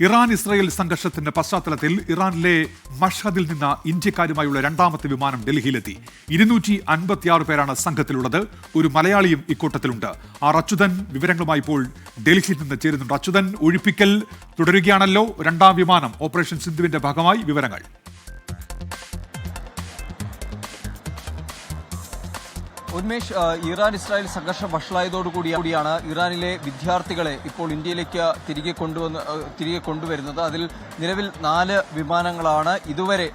Iran Israel സംഘർഷത്തിന്റെ പശ്ചാത്തലത്തിൽ ഇറാനിലെ മഷദിൽ നിന്ന് ഇന്ത്യക്കാരുമായുള്ള രണ്ടാമത്തെ വിമാനം ഡൽഹിയിലെത്തി. ഇരുന്നൂറ്റി അൻപത്തിയാറ് പേരാണ് സംഘത്തിലുള്ളത്. ഒരു മലയാളിയും ഇക്കൂട്ടത്തിലുണ്ട്. ആർ അച്യുതൻ വിവരങ്ങളുമായി ഇപ്പോൾ ഡൽഹിയിൽ നിന്ന് ചേരുന്നുണ്ട്. അച്യുതൻ ഒഴിപ്പിക്കൽ തുടരുകയാണല്ലോ. രണ്ടാം വിമാനം ഓപ്പറേഷൻ സിന്ധുവിന്റെ ഭാഗമായി വിവരങ്ങൾ. ഉന്മേഷ് ഇറാൻ ഇസ്രായേൽ സംഘർഷം വഷളായതോടുകൂടി കൂടിയാണ് ഇറാനിലെ വിദ്യാർത്ഥികളെ ഇപ്പോൾ ഇന്ത്യയിലേക്ക് തിരികെ കൊണ്ടുവന്ന് തിരികെ കൊണ്ടുവരുന്നത്. അതിൽ നിലവിൽ നാല് വിമാനങ്ങളാണ്. ഇതുവരെ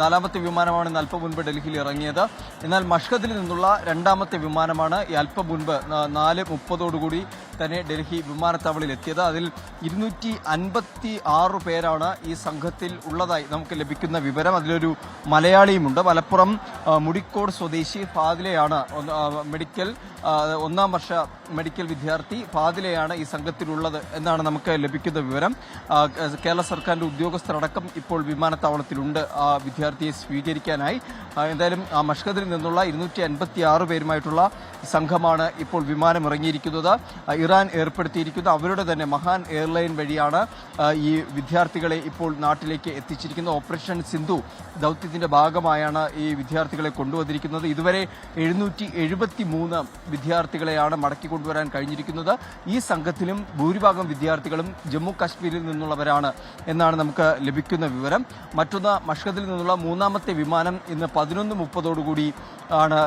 നാലാമത്തെ വിമാനമാണ് ഇന്ന് അല്പം മുൻപ് ഡൽഹിയിൽ ഇറങ്ങിയത്. എന്നാൽ മഷ്കദിൽ നിന്നുള്ള രണ്ടാമത്തെ വിമാനമാണ് ഈ അല്പം മുൻപ് നാല് മുപ്പതോടുകൂടി തന്നെ ഡൽഹി വിമാനത്താവളിൽ എത്തിയത്. അതിൽ ഇരുന്നൂറ്റി അൻപത്തി ആറ് പേരാണ് ഈ സംഘത്തിൽ ഉള്ളതായി നമുക്ക് ലഭിക്കുന്ന വിവരം. അതിലൊരു മലയാളിയുമുണ്ട്. മലപ്പുറം മുടിക്കോട് സ്വദേശി ഫാദിലയാണ് മെഡിക്കൽ ഒന്നാം വർഷ മെഡിക്കൽ വിദ്യാർത്ഥി ഫാദിലയാണ് ഈ സംഘത്തിലുള്ളത് എന്നാണ് നമുക്ക് ലഭിക്കുന്ന വിവരം. കേരള സർക്കാരിന്റെ ഉദ്യോഗസ്ഥരടക്കം ഇപ്പോൾ വിമാനത്താവളത്തിലുണ്ട്. ആ വിദ്യാർത്ഥിയെ സ്വീകരിക്കാനായി. എന്തായാലും ആ മഷ്കദിൽ നിന്നുള്ള ഇരുന്നൂറ്റി അൻപത്തി ആറ് പേരുമായിട്ടുള്ള സംഘമാണ് ഇപ്പോൾ വിമാനം ഇറങ്ങിയിരിക്കുന്നത് ഇറാൻ ഏർപ്പെടുത്തിയിരിക്കുന്ന. അവരുടെ തന്നെ മഹാൻ എയർലൈൻ വഴിയാണ് ഈ വിദ്യാർത്ഥികളെ ഇപ്പോൾ നാട്ടിലേക്ക് എത്തിച്ചിരിക്കുന്നത്. ഓപ്പറേഷൻ സിന്ധു ദൗത്യത്തിന്റെ ഭാഗമായാണ് ഈ വിദ്യാർത്ഥികളെ കൊണ്ടുവന്നിരിക്കുന്നത്. ഇതുവരെ എഴുന്നൂറ്റി എഴുപത്തി മൂന്ന് വിദ്യാർത്ഥികളെയാണ് മടക്കി കൊണ്ടുവരാൻ കഴിഞ്ഞിരിക്കുന്നത്. ഈ സംഘത്തിലും ഭൂരിഭാഗം വിദ്യാർത്ഥികളും ജമ്മു കാശ്മീരിൽ നിന്നുള്ളവരാണ് എന്നാണ് നമുക്ക് ലഭിക്കുന്ന വിവരം. മറ്റൊന്ന് മഷ്കത്തിൽ നിന്നുള്ള മൂന്നാമത്തെ വിമാനം ഇന്ന് പതിനൊന്ന് മുപ്പതോടുകൂടി ആണ്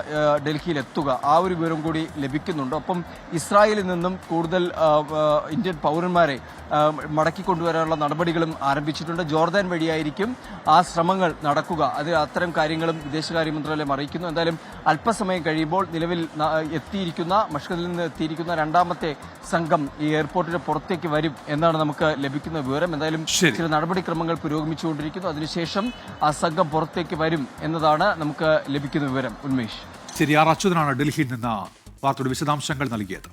ഡൽഹിയിൽ എത്തുക ആ ഒരു വിവരം കൂടി ലഭിക്കുന്നുണ്ട്. ഒപ്പം ഇസ്രായേലിൽ നിന്നും കൂടുതൽ ഇന്ത്യൻ പൗരന്മാരെ മടക്കി കൊണ്ടുവരാനുള്ള നടപടികളും ആരംഭിച്ചിട്ടുണ്ട്. ജോർദാൻ വഴിയായിരിക്കും ആ ശ്രമങ്ങൾ നടക്കുക. അത് അത്തരം കാര്യങ്ങളും വിദേശകാര്യ മന്ത്രാലയം അറിയിക്കുന്നു. എന്തായാലും അല്പസമയം കഴിയുമ്പോൾ നിലവിൽ എത്തിയിരിക്കുന്ന മഷ്കദിൽ നിന്ന് എത്തിയിരിക്കുന്ന രണ്ടാമത്തെ സംഘം ഈ എയർപോർട്ടിന് പുറത്തേക്ക് വരും എന്നാണ് നമുക്ക് ലഭിക്കുന്ന വിവരം. എന്തായാലും ചില നടപടിക്രമങ്ങൾ പുരോഗമിച്ചുകൊണ്ടിരിക്കുന്നു. അതിനുശേഷം ആ സംഘം പുറത്തേക്ക് വരും എന്നതാണ് നമുക്ക് ലഭിക്കുന്ന വിവരം. ഉന്മേഷ്. ശരി ആർ അച്യുതനാണ് ഡൽഹിയിൽ നിന്ന് വാർത്തയുടെ വിശദാംശങ്ങൾ നൽകിയത്.